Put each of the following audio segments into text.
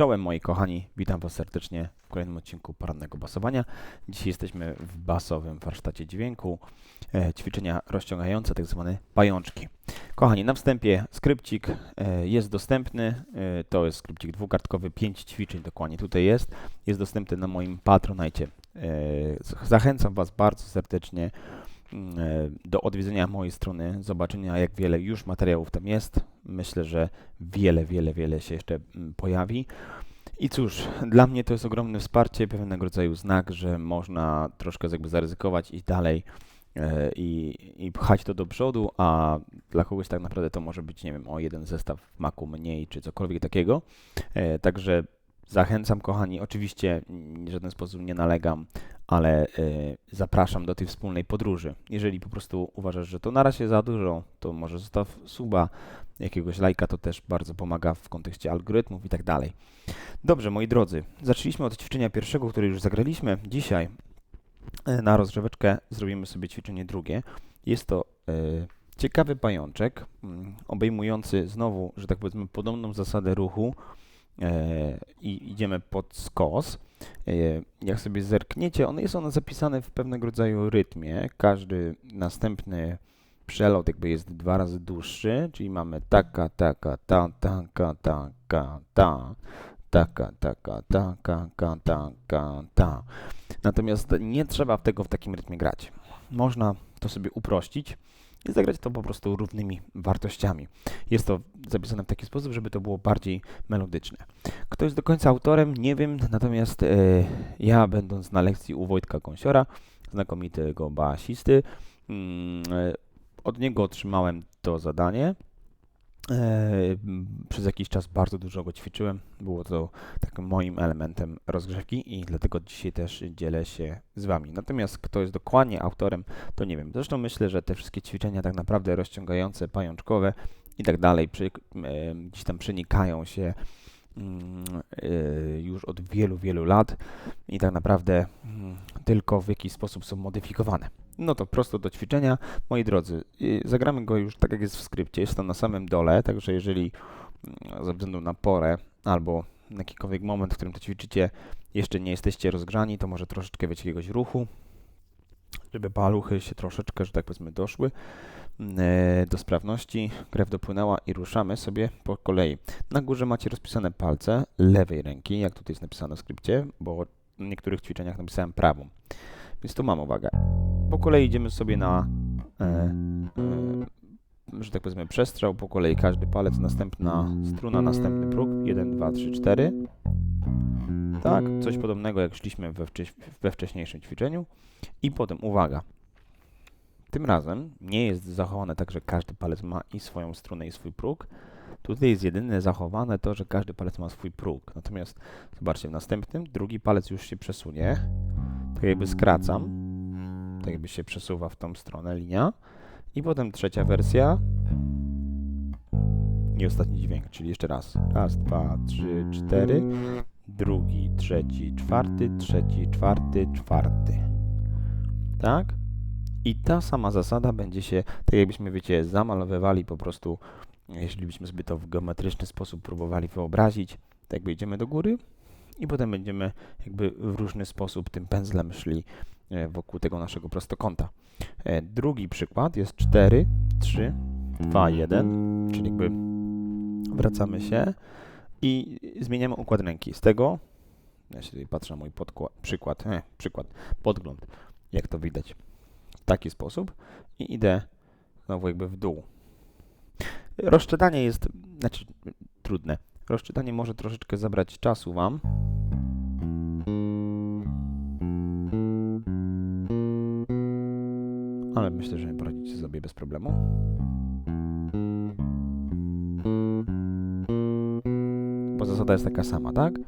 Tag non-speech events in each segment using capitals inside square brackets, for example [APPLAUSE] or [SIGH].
Czołem moi kochani, witam Was serdecznie w kolejnym odcinku porannego basowania. Dzisiaj jesteśmy w basowym warsztacie dźwięku, e, ćwiczenia rozciągające, tak zwane pajączki. Kochani, na wstępie skrypcik e, jest dostępny, e, to jest skrypcik dwukartkowy, 5 ćwiczeń dokładnie tutaj jest, jest dostępny na moim Patronite. E, zachęcam Was bardzo serdecznie do odwiedzenia mojej strony, zobaczenia jak wiele już materiałów tam jest. Myślę, że wiele, wiele, wiele się jeszcze pojawi. I cóż, dla mnie to jest ogromne wsparcie, pewnego rodzaju znak, że można troszkę jakby zaryzykować i dalej e, i, i pchać to do przodu, a dla kogoś tak naprawdę to może być, nie wiem, o jeden zestaw maku mniej, czy cokolwiek takiego. E, Także zachęcam, kochani, oczywiście w żaden sposób nie nalegam, ale e, zapraszam do tej wspólnej podróży. Jeżeli po prostu uważasz, że to na razie za dużo, to może zostaw suba, jakiegoś lajka, to też bardzo pomaga w kontekście algorytmów i tak dalej. Dobrze, moi drodzy, zaczęliśmy od ćwiczenia pierwszego, które już zagraliśmy. Dzisiaj e, na rozgrzeweczkę zrobimy sobie ćwiczenie drugie. Jest to e, ciekawy pajączek, mm, obejmujący znowu, że tak powiedzmy, podobną zasadę ruchu i idziemy pod skos. E, jak sobie zerkniecie, on jest on zapisany w pewnego rodzaju rytmie. Każdy następny przelot jakby jest dwa razy dłuższy, czyli mamy taka, taka, ta, taka, taka, ta, taka, taka, taka, ka, taka, ta. Natomiast nie trzeba tego w takim rytmie grać. Można to sobie uprościć i zagrać to po prostu równymi wartościami. Jest to zapisane w taki sposób, żeby to było bardziej melodyczne. Kto jest do końca autorem, nie wiem, natomiast e, ja będąc na lekcji u Wojtka Kąsiora, znakomitego basisty, mm, e, od niego otrzymałem to zadanie. Przez jakiś czas bardzo dużo go ćwiczyłem. Było to takim moim elementem rozgrzewki i dlatego dzisiaj też dzielę się z Wami. Natomiast kto jest dokładnie autorem, to nie wiem. Zresztą myślę, że te wszystkie ćwiczenia tak naprawdę rozciągające, pajączkowe i tak dalej przy, e, gdzieś tam przenikają się mm, e, już od wielu, wielu lat i tak naprawdę mm, tylko w jakiś sposób są modyfikowane. No to prosto do ćwiczenia. Moi drodzy, y, zagramy go już tak jak jest w skrypcie, jest to na samym dole, także jeżeli ze względu na porę albo na jakikolwiek moment, w którym to ćwiczycie, jeszcze nie jesteście rozgrzani, to może troszeczkę wiecie jakiegoś ruchu, żeby paluchy się troszeczkę, że tak powiedzmy, doszły e, do sprawności, krew dopłynęła i ruszamy sobie po kolei. Na górze macie rozpisane palce lewej ręki, jak tutaj jest napisane w skrypcie, bo w niektórych ćwiczeniach napisałem prawą. Więc tu mam uwagę. Po kolei idziemy sobie na, e, e, że tak powiedzmy, przestrzał. Po kolei każdy palec, następna struna, następny próg. 1, 2, 3, 4. Tak, coś podobnego jak szliśmy we, wcześ- we wcześniejszym ćwiczeniu. I potem, uwaga, tym razem nie jest zachowane tak, że każdy palec ma i swoją strunę, i swój próg. Tutaj jest jedyne zachowane to, że każdy palec ma swój próg. Natomiast zobaczcie, w następnym drugi palec już się przesunie. Tak jakby skracam. Tak jakby się przesuwa w tą stronę linia. I potem trzecia wersja. I ostatni dźwięk, czyli jeszcze raz. Raz, dwa, trzy, cztery. Drugi, trzeci, czwarty, trzeci, czwarty, czwarty. Tak? I ta sama zasada będzie się, tak jakbyśmy, wiecie, zamalowywali po prostu, jeśli byśmy sobie to w geometryczny sposób próbowali wyobrazić, tak jakby idziemy do góry i potem będziemy jakby w różny sposób tym pędzlem szli wokół tego naszego prostokąta. E, Drugi przykład jest 4, 3, 2, 1, czyli jakby wracamy się i zmieniamy układ ręki. Z tego, ja się tutaj patrzę na mój przykład, e, przykład, podgląd, jak to widać w taki sposób i idę znowu jakby w dół. Rozczytanie jest, znaczy trudne. Rozczytanie może troszeczkę zabrać czasu Wam. Ale myślę, że poradzicie sobie bez problemu. Bo zasada jest taka sama, tak?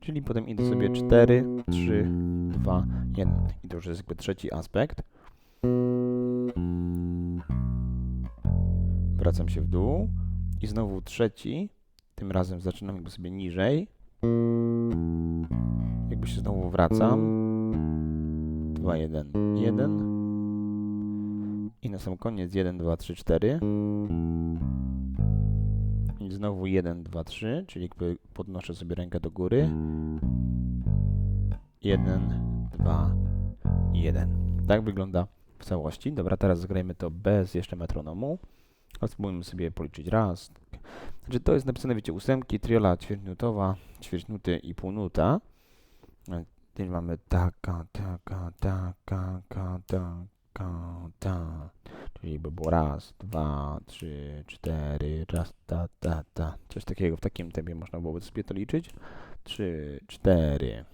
Czyli potem idę sobie 4, 3, 2, 1. I to już jest jakby trzeci aspekt. Wracam się w dół. I znowu trzeci. Tym razem zaczynam jakby sobie niżej. Jakby się znowu wracam. 2, 1, 1. I na sam koniec 1, 2, 3, 4. I znowu 1, 2, 3, czyli podnoszę sobie rękę do góry. 1, 2, 1. Tak wygląda w całości. Dobra, teraz zagrajmy to bez jeszcze metronomu. A spróbujmy sobie policzyć raz. Znaczy to jest napisane, wiecie, ósemki, triola ćwierćnutowa, ćwierćnuty i półnuta. Tutaj mamy taka, taka, taka, taka, taka, ta. Czyli by było raz, dwa, trzy, cztery, raz, ta, ta, ta. Coś takiego w takim tempie można byłoby sobie to liczyć. Trzy, cztery.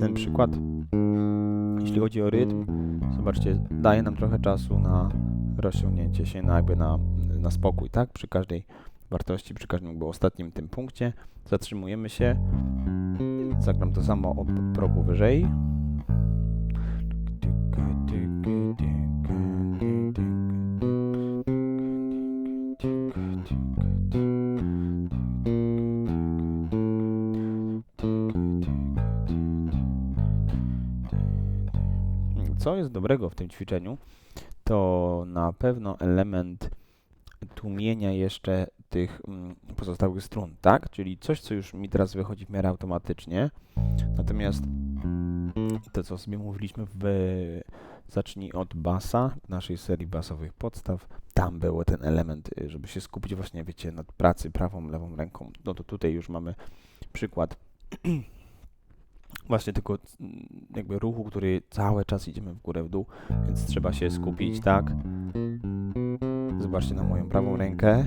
Ten przykład, jeśli chodzi o rytm, zobaczcie, daje nam trochę czasu na rozciągnięcie się, na jakby na, na spokój, tak? Przy każdej wartości, przy każdym jakby ostatnim tym punkcie zatrzymujemy się. Zagram to samo od progu wyżej. Co jest dobrego w tym ćwiczeniu, to na pewno element tłumienia jeszcze tych mm, pozostałych strun, tak? Czyli coś, co już mi teraz wychodzi w miarę automatycznie. Natomiast to, co sobie mówiliśmy w Zacznij od basa, naszej serii basowych podstaw, tam był ten element, y, żeby się skupić właśnie, wiecie, nad pracy prawą, lewą ręką. No to tutaj już mamy przykład [CLEARS THROAT] właśnie tylko mm, jakby ruchu, który cały czas idziemy w górę, w dół, więc trzeba się skupić, tak? Zobaczcie na moją prawą rękę.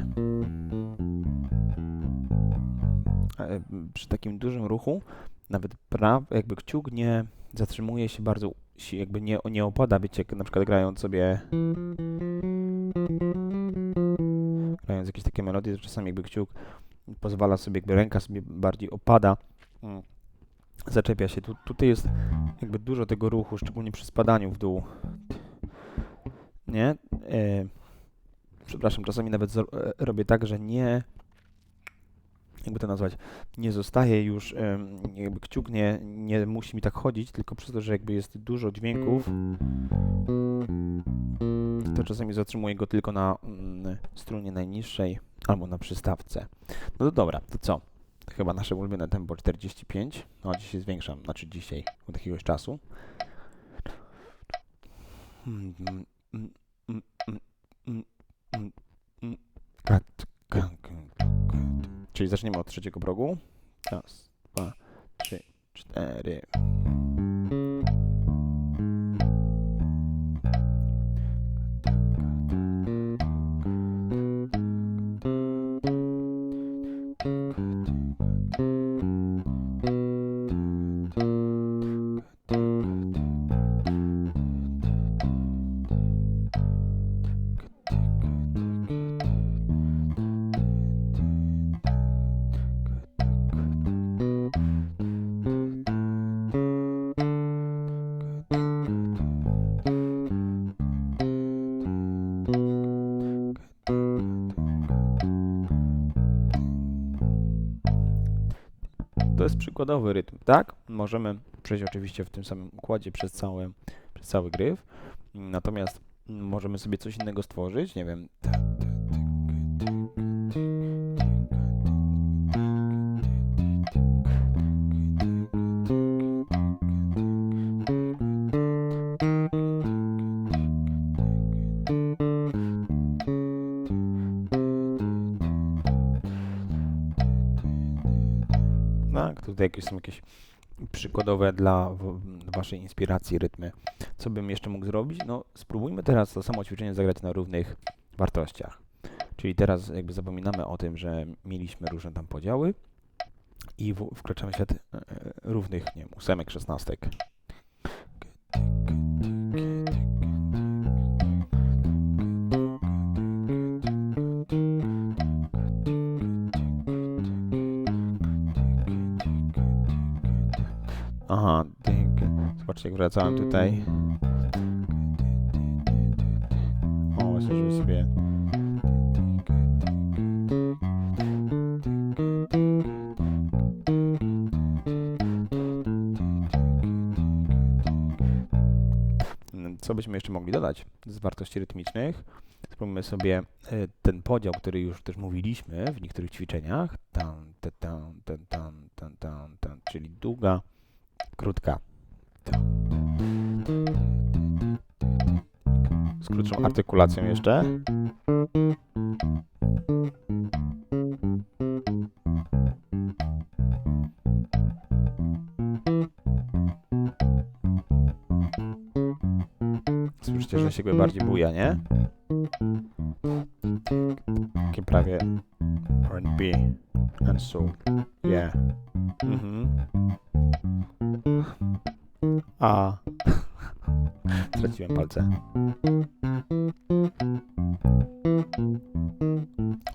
E, Przy takim dużym ruchu nawet praw, jakby kciuk nie zatrzymuje się bardzo, jakby nie, nie opada, wiecie, na przykład grając sobie grając jakieś takie melodie, to czasami jakby kciuk pozwala sobie, jakby ręka sobie bardziej opada, mm, zaczepia się. Tu, tutaj jest jakby dużo tego ruchu, szczególnie przy spadaniu w dół. Nie? E, przepraszam, czasami nawet e, robię tak, że nie jakby to nazwać, nie zostaje już, jakby kciuk nie, nie musi mi tak chodzić, tylko przez to, że jakby jest dużo dźwięków, to czasami zatrzymuję go tylko na mm, strunie najniższej albo na przystawce. No to dobra, to co? Chyba nasze ulubione tempo 45. No dzisiaj zwiększam, znaczy dzisiaj od jakiegoś czasu. Mm, mm, mm, mm, mm, mm, mm, Czyli zaczniemy od trzeciego progu. Raz, dwa, trzy, cztery. Przykładowy rytm, tak? Możemy przejść oczywiście w tym samym układzie przez cały, przez cały gryf. Natomiast możemy sobie coś innego stworzyć, nie wiem. Jakieś są jakieś przykładowe dla waszej inspiracji rytmy. Co bym jeszcze mógł zrobić? No, spróbujmy teraz to samo ćwiczenie zagrać na równych wartościach. Czyli teraz jakby zapominamy o tym, że mieliśmy różne tam podziały i w, wkraczamy w świat e, e, równych, nie wiem, ósemek, szesnastek. Aha, dynk. Zobaczcie, jak wracałem tutaj. O, jesteśmy sobie... Co byśmy jeszcze mogli dodać z wartości rytmicznych? Spróbujmy sobie e, ten podział, który już też mówiliśmy w niektórych ćwiczeniach. Tan, te, tan, ten, tan, ten, tan, tan, czyli długa krótka. Z krótszą artykulacją jeszcze. Słyszycie, że się bardziej buja, nie? Takie prawie R&B and soul. Yeah. Mhm. A. [LAUGHS] Straciłem palce.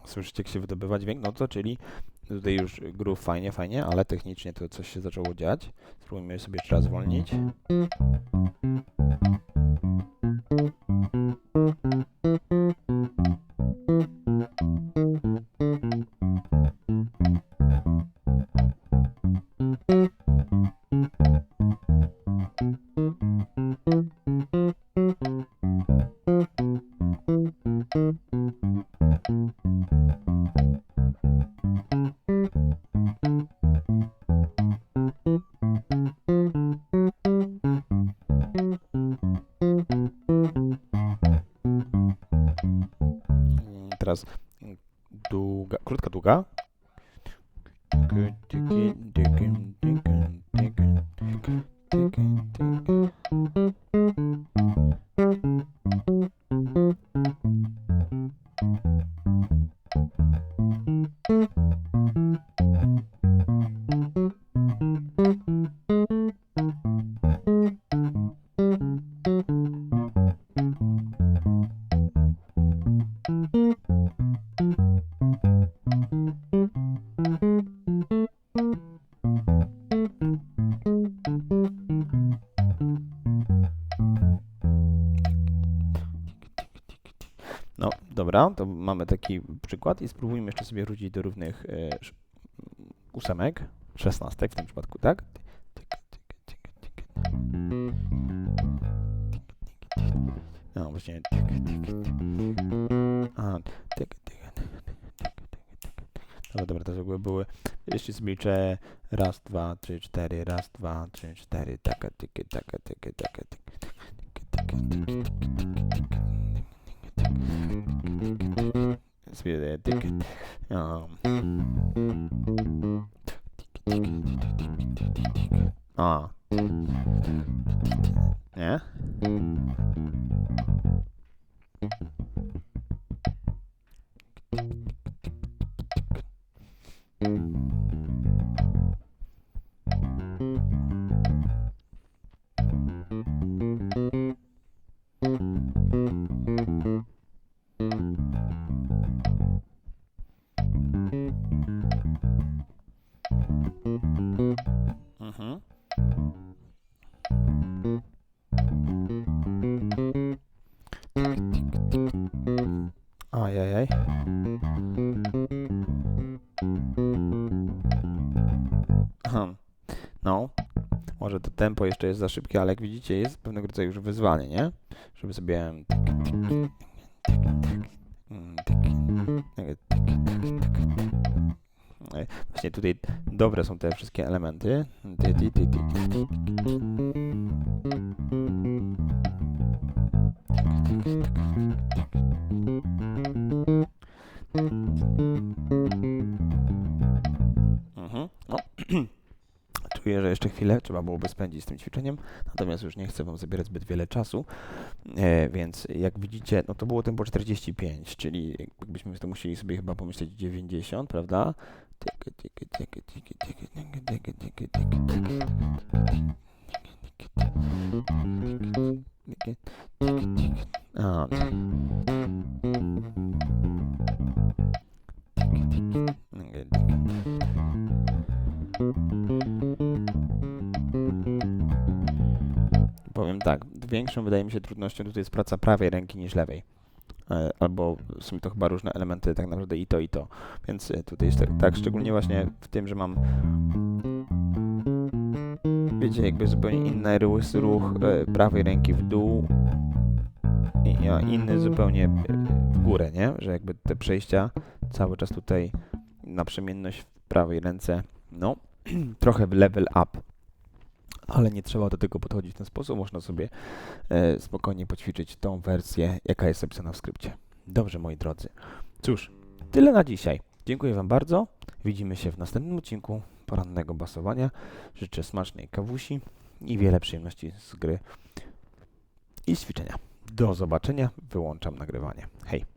Słyszycie, jak się wydobywa dźwięk? No to czyli tutaj już groove fajnie, fajnie, ale technicznie to coś się zaczęło dziać. Spróbujmy sobie jeszcze raz zwolnić. Dobra, to mamy taki przykład i spróbujmy jeszcze sobie wrócić do równych sz- ósemek, szesnastek w tym przypadku, tak? No właśnie. A, tyk, tyk, Dobra, dobra, to jakby były. Jeszcze sobie liczę raz, dwa, trzy, cztery, raz, dwa, trzy, cztery, taka, tyki, taka, tyki, taka, tyki, tyki, tyki, tyki, Let's be there. Um. Ah. Yeah. Thank you. No, może to tempo jeszcze jest za szybkie, ale jak widzicie jest pewnego rodzaju już wyzwanie, nie? Żeby sobie... E, Właśnie tutaj dobre są te wszystkie elementy. Czuję, że jeszcze chwilę trzeba byłoby spędzić z tym ćwiczeniem, natomiast już nie chcę Wam zabierać zbyt wiele czasu, e, więc jak widzicie, no to było tempo 45, czyli jakbyśmy to musieli sobie chyba pomyśleć 90, prawda? Tyky, tak, większą wydaje mi się trudnością tutaj jest praca prawej ręki niż lewej. E, Albo są to chyba różne elementy, tak naprawdę i to, i to. Więc e, tutaj jest tak, tak szczególnie właśnie w tym, że mam wiecie, jakby zupełnie inny ruch, ruch e, prawej ręki w dół inny zupełnie w górę, nie? Że jakby te przejścia cały czas tutaj naprzemienność w prawej ręce, no, [CLEARS THROAT] trochę w level up. Ale nie trzeba do tego podchodzić w ten sposób. Można sobie e, spokojnie poćwiczyć tą wersję, jaka jest zapisana w skrypcie. Dobrze, moi drodzy. Cóż, tyle na dzisiaj. Dziękuję Wam bardzo. Widzimy się w następnym odcinku porannego basowania. Życzę smacznej kawusi i wiele przyjemności z gry i ćwiczenia. Do zobaczenia. Wyłączam nagrywanie. Hej.